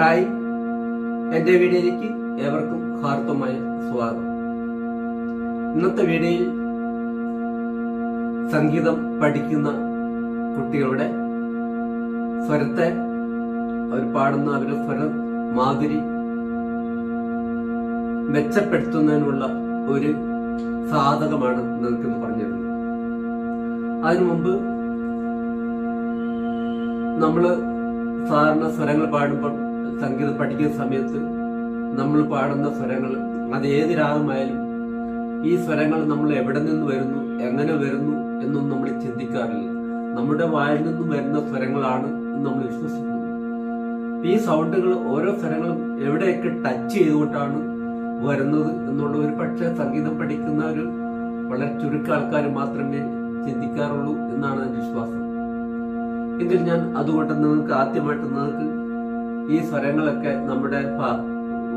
Hi. എന്റെ വീഡിയോയിലേക്ക് ഏവർക്കും ഹാർദമായ സ്വാഗതം. ഇന്നത്തെ വീഡിയോയിൽ സംഗീതം പഠിക്കുന്ന കുട്ടികളുടെ സ്വരത്തെ അവർ പാടുന്ന അവരുടെ സ്വരം മാധുരി മെച്ചപ്പെടുത്തുന്നതിനുള്ള ഒരു സാധകമാണ് നിങ്ങൾക്ക് പറഞ്ഞിരുന്നത് അതിനു മുമ്പ് നമ്മൾ സാധാരണ സ്വരങ്ങൾ പാടുമ്പോൾ സംഗീതം പഠിക്കുന്ന സമയത്ത് നമ്മൾ പാടുന്ന സ്വരങ്ങൾ അത് ഏത് രാഗമായാലും ഈ സ്വരങ്ങൾ നമ്മൾ എവിടെ നിന്ന് വരുന്നു എങ്ങനെ വരുന്നു എന്നൊന്നും നമ്മൾ ചിന്തിക്കാറില്ല. നമ്മുടെ വായിൽ നിന്ന് വരുന്ന സ്വരങ്ങളാണ് നമ്മൾ വിശ്വസിക്കുന്നു. ഈ സൗണ്ടുകൾ ഓരോ സ്വരങ്ങളും എവിടെയൊക്കെ ടച്ച് ചെയ്തുകൊണ്ടാണ് വരുന്നത് എന്നുള്ള ഒരു പക്ഷേ സംഗീതം പഠിക്കുന്ന ഒരു വളരെ ചുരുക്ക ആൾക്കാർ മാത്രമേ ചിന്തിക്കാറുള്ളൂ എന്നാണ് എന്റെ വിശ്വാസം. എങ്കിൽ ഞാൻ അതുകൊണ്ട് നിങ്ങൾക്ക് ആദ്യമായിട്ട് നിങ്ങൾക്ക് ഈ സ്വരങ്ങളൊക്കെ നമ്മുടെ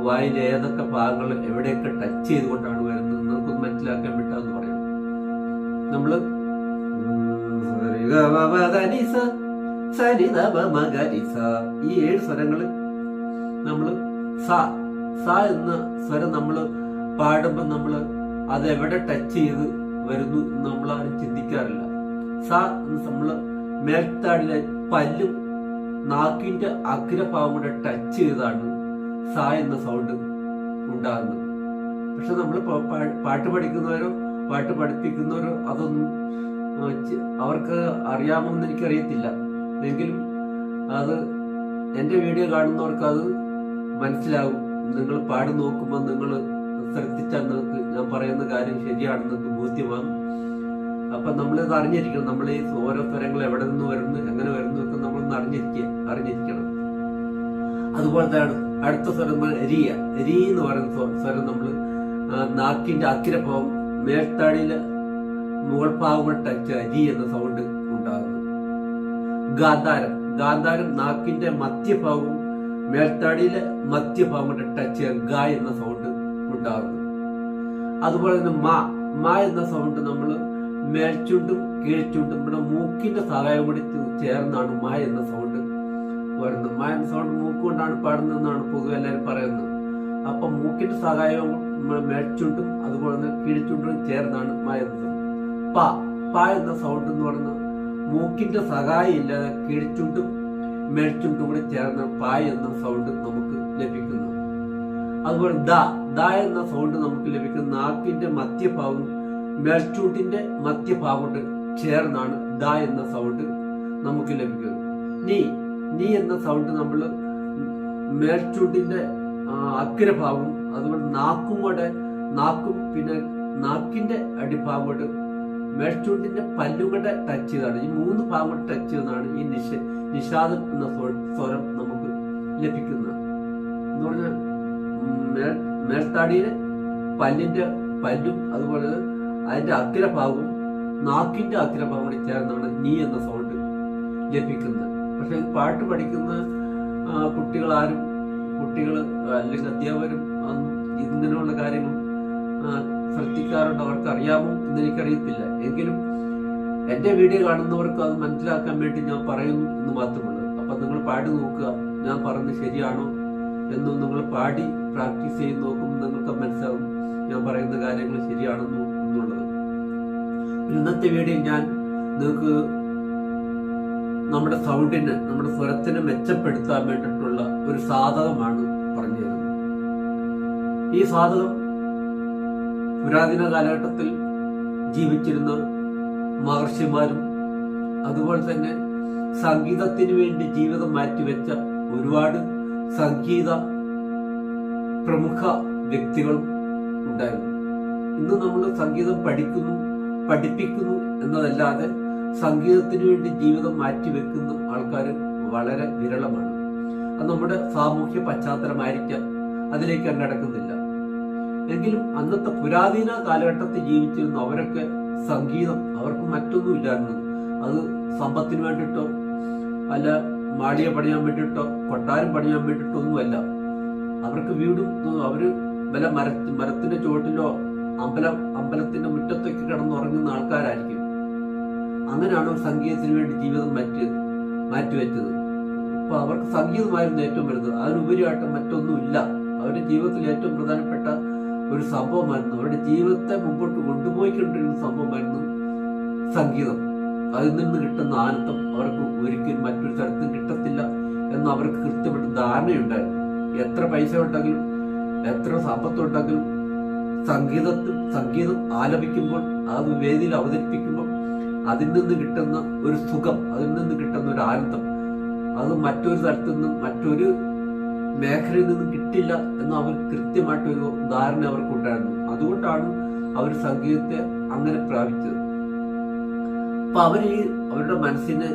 വായിലെ ഏതൊക്കെ ഭാഗങ്ങൾ എവിടെയൊക്കെ ടച്ച് ചെയ്തുകൊണ്ടാണ് വരുന്നത് നമുക്ക് മനസ്സിലാക്കാൻ പറ്റാന്ന് പറയാം നമ്മൾ. ഈ ഏഴ് സ്വരങ്ങൾ നമ്മൾ സ സ എന്ന സ്വരം നമ്മൾ പാടുമ്പോൾ നമ്മൾ അത് എവിടെ ടച്ച് ചെയ്ത് വരുന്നു നമ്മൾ ആരും ചിന്തിക്കാറില്ല സ നമ്മൾ മേൽത്താടിലെ പല്ലും നാക്കിന്റെ അഗ്രഭാവം കൂടെ ടച്ച് ചെയ്താണ് സ എന്ന സൗണ്ട് ഉണ്ടാകുന്നത്. പക്ഷെ നമ്മൾ പാട്ട് പഠിക്കുന്നവരോ പാട്ട് പഠിപ്പിക്കുന്നവരോ അതൊന്നും അവർക്ക് അറിയാമോ അവർക്ക് അറിയാമെന്ന് എനിക്കറിയത്തില്ല. എങ്കിലും അത് എന്റെ വീഡിയോ കാണുന്നവർക്ക് അത് മനസ്സിലാവും. നിങ്ങൾ പാടി നോക്കുമ്പോൾ നിങ്ങൾ ശ്രദ്ധിച്ചാൽ നിങ്ങൾക്ക് ഞാൻ പറയുന്ന കാര്യം ശരിയാണെന്ന് ബോധ്യമാകും. അപ്പൊ നമ്മളിത് അറിഞ്ഞിരിക്കണം. നമ്മൾ ഈ ഓരോ സ്വരങ്ങൾ എവിടെ നിന്ന് വരുന്നു എങ്ങനെ വരുന്നു ഒക്കെ നമ്മളൊന്ന് അറിഞ്ഞിരിക്കുക അറിഞ്ഞിരിക്കണം. അതുപോലെ തന്നെ അടുത്ത സ്വരം എരിയ. എരി എന്ന് പറയുന്ന സ്വരം നമ്മൾ നാക്കിന്റെ അക്കിരഭാവം മേൽത്താടിയിലെ മുകൾ ടച്ച് രി എന്ന സൗണ്ട് ഉണ്ടാകുന്നു. ഗാന്ധാരം. ഗാന്ധാരം നാക്കിന്റെ മധ്യഭാഗവും മേൽത്താടിയിലെ മധ്യഭാഗം ടച്ച് ഗ എന്ന സൗണ്ട് ഉണ്ടാകുന്നു. അതുപോലെ തന്നെ മാ. മാ എന്ന സൗണ്ട് നമ്മൾ മേൽച്ചുണ്ടും കീഴ്ച്ചുണ്ടും ഇവിടെ മൂക്കിന്റെ സഹായം കൂടി ചേർന്നാണ് മായ എന്ന സൗണ്ട് വരുന്നത് മായ എന്ന സൗണ്ട് മൂക്കുകൊണ്ടാണ് പാടുന്നതെന്നാണ് പൊതുവെ എല്ലാവരും പറയുന്നത്. അപ്പൊ മൂക്കിന്റെ സഹായവും നമ്മുടെ മേൽച്ചുണ്ടും അതുപോലെ തന്നെ കീഴ്ച്ചുണ്ടും ചേർന്നാണ് മായ എന്ന സൗണ്ട് പ പ എന്ന സൗണ്ട് എന്ന് പറയുന്നത് മൂക്കിന്റെ സഹായം ഇല്ലാതെ കീഴ്ച്ചുണ്ടും മേൽച്ചുണ്ടും കൂടി ചേർന്ന പ എന്ന സൗണ്ട് നമുക്ക് ലഭിക്കുന്നു. അതുപോലെ ദ ദ എന്ന സൗണ്ട് നമുക്ക് ലഭിക്കുന്ന. നാക്കിന്റെ മധ്യഭാഗം മേൽച്ചൂട്ടിന്റെ മധ്യഭാഗോട്ട് ചേർന്നാണ് ദ എന്ന സൗണ്ട് നമുക്ക് ലഭിക്കുന്നത്. നീ നീ എന്ന സൗണ്ട് നമ്മൾ മേൽച്ചൂട്ടിന്റെ അഗ്രഭാഗം അതുപോലെ നാക്കും കൂടെ നാക്കും പിന്നെ നാക്കിന്റെ അടിഭാഗോട്ട് മേൽച്ചൂട്ടിന്റെ പല്ലും കൂടെ ടച്ച് ചെയ്താണ്. ഈ മൂന്ന് ഭാഗം ടച്ച് ചെയ്താണ് ഈ നിഷ നിഷാദം എന്ന സ്വരം നമുക്ക് ലഭിക്കുന്നത്. എന്ന് പറഞ്ഞാൽ മേൽ മേൽത്താടിയിലെ പല്ലിന്റെ പല്ലും അതുപോലെ അതിന്റെ അഗ്രഭാഗവും നാക്കിന്റെ അഗ്രഭാഗം കൂടി ചേർന്നാണ് നീ എന്ന സൗണ്ട് ലഭിക്കുന്നത്. പക്ഷെ പാട്ട് പഠിക്കുന്ന കുട്ടികളാരും കുട്ടികൾ അല്ലെങ്കിൽ അധ്യാപകരും ഇങ്ങനെയുള്ള കാര്യങ്ങൾ ശ്രദ്ധിക്കാറുണ്ട്. അവർക്ക് അറിയാമോ എന്ന് എനിക്കറിയത്തില്ല. എങ്കിലും എന്റെ വീഡിയോ കാണുന്നവർക്ക് അത് മനസ്സിലാക്കാൻ വേണ്ടി ഞാൻ പറയുന്നു എന്ന് മാത്രമുള്ളൂ. അപ്പൊ നിങ്ങൾ പാടി നോക്കുക. ഞാൻ പറഞ്ഞത് ശരിയാണോ എന്നും നിങ്ങൾ പാടി പ്രാക്ടീസ് ചെയ്ത് നോക്കുമ്പോൾ നിങ്ങൾക്ക് മനസ്സിലാവും ഞാൻ പറയുന്ന കാര്യങ്ങൾ ശരിയാണെന്ന് ഇന്നത്തെ വീഡിയോ ഞാൻ നിങ്ങൾക്ക് നമ്മുടെ സൗണ്ടിന് നമ്മുടെ സ്വരത്തിന് മെച്ചപ്പെടുത്താൻ വേണ്ടിയിട്ടുള്ള ഒരു സാധകമാണ് പറഞ്ഞു തരുന്നത്. ഈ സാധകം പുരാതന കാലഘട്ടത്തിൽ ജീവിച്ചിരുന്ന മഹർഷിമാരും അതുപോലെ തന്നെ സംഗീതത്തിന് വേണ്ടി ജീവിതം മാറ്റിവെച്ച ഒരുപാട് സംഗീത പ്രമുഖ വ്യക്തികളും ഉണ്ടായിരുന്നു. ഇന്ന് നമ്മൾ സംഗീതം പഠിക്കുന്നു. പഠിപ്പിക്കുന്നു എന്നതല്ലാതെ സംഗീതത്തിന് വേണ്ടി ജീവിതം മാറ്റിവെക്കുന്ന ആൾക്കാർ വളരെ വിരളമാണ്. അത് നമ്മുടെ സാമൂഹ്യ പശ്ചാത്തലമായിരിക്കാം. അതിലേക്ക് കടക്കുന്നില്ല എങ്കിലും അന്നത്തെ പുരാതന കാലഘട്ടത്തിൽ ജീവിച്ചിരുന്ന അവരൊക്കെ സംഗീതം അവർക്ക് മറ്റൊന്നും ഇല്ലായിരുന്നു. അത് സമ്പത്തിന് വേണ്ടിയിട്ടോ അല്ല മാളിയ പണിയാൻ വേണ്ടിയിട്ടോ കൊട്ടാരം പണിയാൻ വേണ്ടിയിട്ടോ ഒന്നുമല്ല. അവർക്ക് വീടും അവർ വല്ല മര മരത്തിന്റെ ചുവട്ടിലോ അമ്പലം അമ്പലത്തിന്റെ മുറ്റത്തൊക്കെ കിടന്നുറങ്ങുന്ന ആൾക്കാരായിരിക്കും. അങ്ങനെയാണ് അവർ സംഗീതത്തിന് വേണ്ടി ജീവിതം മാറ്റിയത് മാറ്റിവെച്ചത്. അപ്പൊ അവർക്ക് സംഗീതമായിരുന്നു ഏറ്റവും വലുത്. അതിനുപരിയായിട്ട് മറ്റൊന്നുമില്ല. അവരുടെ ജീവിതത്തിൽ ഏറ്റവും പ്രധാനപ്പെട്ട ഒരു സംഭവമായിരുന്നു. അവരുടെ ജീവിതത്തെ മുമ്പോട്ട് കൊണ്ടുപോയിക്കൊണ്ടിരുന്ന സംഭവമായിരുന്നു സംഗീതം. അതിൽ നിന്ന് കിട്ടുന്ന ആനന്ദം അവർക്ക് ഒരിക്കലും മറ്റൊരു സ്ഥലത്തും കിട്ടത്തില്ല എന്ന് അവർക്ക് കൃത്യമായിട്ട് ധാരണയുണ്ടായിരുന്നു. എത്ര പൈസ ഉണ്ടെങ്കിലും എത്ര സമ്പത്തുണ്ടെങ്കിലും സംഗീതത്തിൽ സംഗീതം ആലപിക്കുമ്പോൾ അത് വേദിയിൽ അവതരിപ്പിക്കുമ്പോൾ അതിൽ നിന്ന് കിട്ടുന്ന ഒരു സുഖം അതിൽ നിന്ന് കിട്ടുന്ന ഒരു ആനന്ദം. അത് മറ്റൊരു തരത്തിൽ നിന്നും മറ്റൊരു മേഖലയിൽ നിന്നും കിട്ടില്ല എന്ന് അവർ കൃത്യമായിട്ടൊരു ധാരണ അവർക്കുണ്ടായിരുന്നു അതുകൊണ്ടാണ് അവർ സംഗീതത്തെ അങ്ങനെ പ്രാപിച്ചത്. അപ്പൊ അവർ അവരുടെ മനസ്സിനെ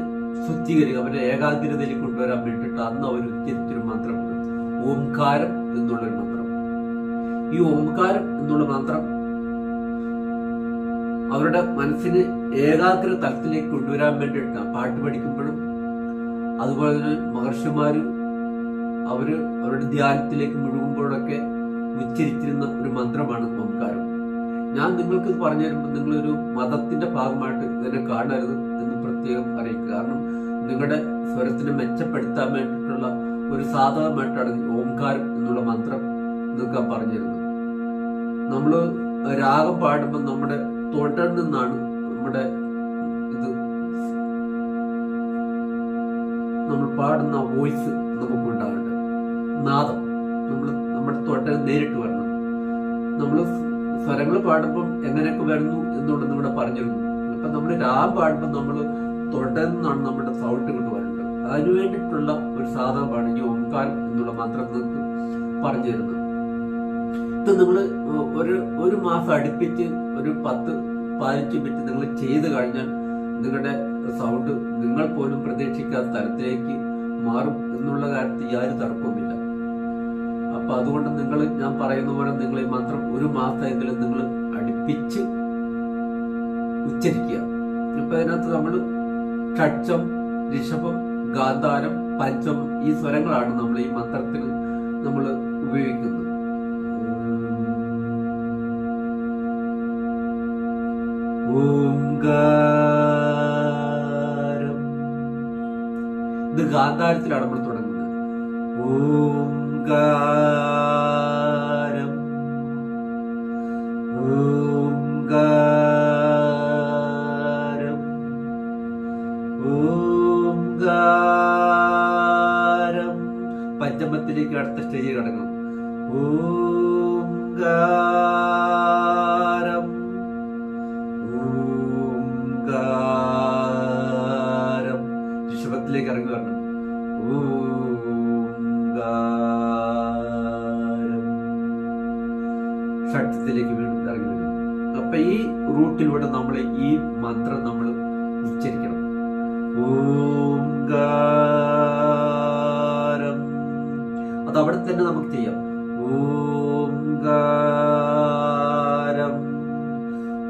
ശുദ്ധീകരിക്കുക അവരുടെ ഏകാഗ്രതയിൽ കൊണ്ടുവരാൻ വേണ്ടിയിട്ട് അന്ന് അവർ ഉച്ചരിച്ചൊരു മന്ത്രമുണ്ട് ഓംകാരം എന്നുള്ളൊരു മന്ത്രം. ഈ ഓംകാരം എന്നുള്ള മന്ത്രം അവരുടെ മനസ്സിന് ഏകാഗ്ര തലത്തിലേക്ക് കൊണ്ടുവരാൻ വേണ്ടിയിട്ട് പാട്ട് പഠിക്കുമ്പോഴും അതുപോലെ തന്നെ മഹർഷിമാരും അവർ അവരുടെ ധ്യാനത്തിലേക്ക് മുഴുകുമ്പോഴൊക്കെ ഉച്ചരിച്ചിരുന്ന ഒരു മന്ത്രമാണ് ഓംകാരം. ഞാൻ നിങ്ങൾക്ക് പറഞ്ഞു തരുമ്പോൾ നിങ്ങളൊരു മതത്തിന്റെ ഭാഗമായിട്ട് ഇതിനെ കാണരുത് എന്ന് പ്രത്യേകം അറിയിക്കുക. കാരണം നിങ്ങളുടെ സ്വരത്തിനെ മെച്ചപ്പെടുത്താൻ വേണ്ടിയിട്ടുള്ള ഒരു സാധകമായിട്ടാണ് ഓംകാരം എന്നുള്ള മന്ത്രം നിങ്ങൾക്ക് പറഞ്ഞിരുന്നു. നമ്മൾ രാഗം പാടുമ്പോൾ നമ്മുടെ തൊണ്ടയിൽ നിന്നാണ് നമ്മുടെ ഇത് നമ്മൾ പാടുന്ന വോയിസ് നമുക്ക് ഉണ്ടാകേണ്ടത് നാദം. നമ്മൾ നമ്മുടെ തൊണ്ടയിൽ നേരിട്ട് വരണം. നമ്മൾ സ്വരങ്ങൾ പാടുമ്പം എങ്ങനെയൊക്കെ വരുന്നു എന്നുള്ളത് ഇവിടെ പറഞ്ഞിരുന്നു. അപ്പൊ നമ്മൾ രാഗം പാടുമ്പോൾ നമ്മൾ തൊണ്ടയിൽ നിന്നാണ് നമ്മുടെ സൗണ്ട് കൊണ്ട് വരേണ്ടത് അതിനു വേണ്ടിയിട്ടുള്ള ഒരു സാധനമാണ് ഈ ഓംകാരം എന്നുള്ള മന്ത്രം നിങ്ങൾക്ക് പറഞ്ഞു തരുന്നത് ഇത് നിങ്ങൾ ഒരു ഒരു മാസം അടുപ്പിച്ച് ഒരു പത്ത് പതിനഞ്ച് മിനിറ്റ് നിങ്ങൾ ചെയ്ത് കഴിഞ്ഞാൽ നിങ്ങളുടെ സൗണ്ട് നിങ്ങൾ പോലും പ്രതീക്ഷിക്കാത്ത തരത്തിലേക്ക് മാറും എന്നുള്ള കാര്യത്തിൽ യാതൊരു തർക്കവുമില്ല. അപ്പൊ അതുകൊണ്ട് നിങ്ങൾ ഞാൻ പറയുന്ന പോലെ നിങ്ങൾ ഈ മന്ത്രം ഒരു മാസമെങ്കിലും നിങ്ങൾ അടുപ്പിച്ച് ഉച്ചരിക്കുക. ഇപ്പൊ അതിനകത്ത് നമ്മൾ ഷഡ്ജം ഋഷഭം ഗാന്ധാരം പഞ്ചമം ഈ സ്വരങ്ങളാണ് നമ്മൾ ഈ മന്ത്രത്തിൽ നമ്മൾ ഉപയോഗിക്കുന്നത്. ഓംകാരം. ഇത് ഗാന്ധാരത്തിലാണ് നമ്മൾ തുടങ്ങുന്നത്. ഓംകാരം. ഓംകാരം. ഓംകാരം. പഞ്ചമത്തിലേക്ക് അടുത്ത സ്റ്റേജിൽ കിടക്കണം ഓംകാരം. ഷഡ്ജത്തിലേക്ക് വീണ്ടും ഇറങ്ങി വരും. അപ്പൊ ഈ റൂട്ടിലൂടെ നമ്മൾ ഈ മന്ത്രം നമ്മൾ ഉച്ചരിക്കണം. ഓംകാരം. അത് അവിടെ തന്നെ നമുക്ക് ചെയ്യാം. ഓംകാരം.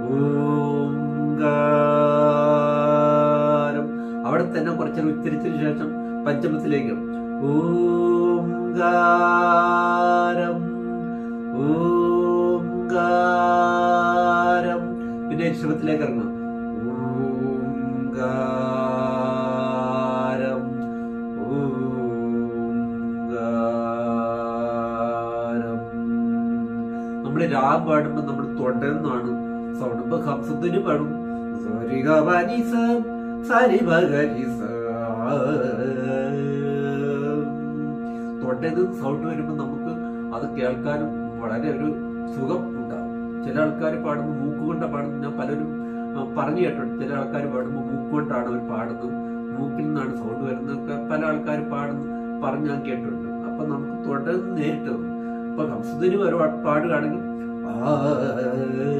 ഓംകാരം. അവിടെ തന്നെ കുറച്ച് ഉച്ചരിച്ചതിന് ശേഷം പഞ്ചമത്തിലേക്ക്. ഓംകാരം. ഓംകാരം. പിന്നെ ശ്രമത്തിലേക്ക് ഇറങ്ങാം നമ്മൾ രാഗം പാടുമ്പോൾ നമ്മൾ തൊണ്ടെന്നാണ് സൗണ്ട് ഇപ്പൊ ഹംസത്തിന് പാടും സരി തൊണ്ടയിൽ നിന്ന് സൗണ്ട് വരുമ്പോൾ നമുക്ക് അത് കേൾക്കാനും വളരെ ഒരു സുഖം ചില ആൾക്കാർ പാടുമ്പോൾ മൂക്കുകൊണ്ടാണ് പാടുന്നത്. ഞാൻ പലരും ആ, പറഞ്ഞു കേട്ടിട്ടുണ്ട്. ചില ആൾക്കാർ പാടുമ്പോൾ മൂക്കുകൊണ്ടാണ് അവർ പാടുന്നത്. മൂക്കിൽ നിന്നാണ് സൗണ്ട് വരുന്നതൊക്കെ പല ആൾക്കാർ പാടുന്നു പറഞ്ഞ് ഞാൻ കേട്ടിട്ടുണ്ട്. അപ്പൊ നമുക്ക് തുടർന്ന് നേരിട്ട് അപ്പൊ ഹംസദിന് ഒരു പാടുകയാണെങ്കിൽ തദരീന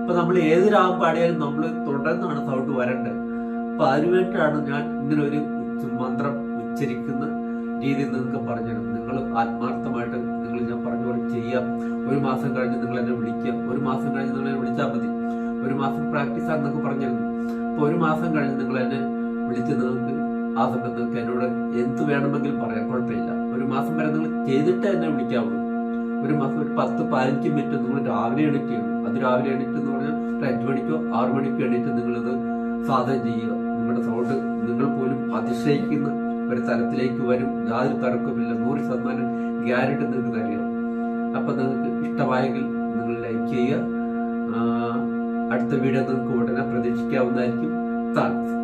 ഇപ്പൊ നമ്മൾ ഏത് രാഗം പാടിയാലും നമ്മൾ തുടർന്നാണ് സൗണ്ട് വരേണ്ടത്. അപ്പൊ അതിനുവേണ്ടിയാണ് ഞാൻ ഇങ്ങനെ ഒരു മന്ത്രം ഉച്ചരിക്കുന്ന രീതി നിങ്ങൾക്ക് പറഞ്ഞുതരും നിങ്ങൾ ആത്മാർത്ഥമായിട്ട് നിങ്ങൾ ഞാൻ പറഞ്ഞ പോലെ ചെയ്യാം. ഒരു മാസം കഴിഞ്ഞ് നിങ്ങൾ എന്നെ വിളിക്കുക. ഒരു മാസം കഴിഞ്ഞ് നിങ്ങൾ എന്നെ വിളിച്ചാൽ മതി. ഒരു മാസം പ്രാക്ടീസ് ആണെന്നൊക്കെ പറഞ്ഞിരുന്നു. അപ്പൊ ഒരു മാസം കഴിഞ്ഞ് നിങ്ങൾ എന്നെ വിളിച്ച് നിങ്ങൾക്ക് ആ സമയത്ത് നിങ്ങൾക്ക് എന്നോട് എന്ത് വേണമെങ്കിൽ പറയാം കുഴപ്പമില്ല. ഒരു മാസം വരെ നിങ്ങൾ ചെയ്തിട്ട് എന്നെ വിളിക്കാവുള്ളൂ ഒരു മാസം ഒരു പത്ത് പതിനഞ്ച് മിനിറ്റ് നിങ്ങൾ രാവിലെ എണീറ്റ് അത് രാവിലെ എണീറ്റ് എന്ന് പറഞ്ഞാൽ ഒരു അഞ്ച് മണിക്കോ ആറു മണിക്കോ എണീറ്റ് നിങ്ങളിത് സാധനം ചെയ്യുക. നിങ്ങളുടെ സൗണ്ട് നിങ്ങൾ പോലും അതിശയിക്കുന്ന ഒരു തലത്തിലേക്ക് വരും. യാതൊരു തർക്കമില്ല നൂറ് ശതമാനം ഗ്യാരണ്ടി നിങ്ങൾക്ക് തരിക. അപ്പൊ നിങ്ങൾക്ക് ഇഷ്ടമായെങ്കിൽ നിങ്ങൾ ലൈക്ക് ചെയ്യുക. അടുത്ത വീഡിയോ നിങ്ങൾക്ക് ഉടനെ പ്രതീക്ഷിക്കാവുന്നതായിരിക്കും. താങ്ക്സ്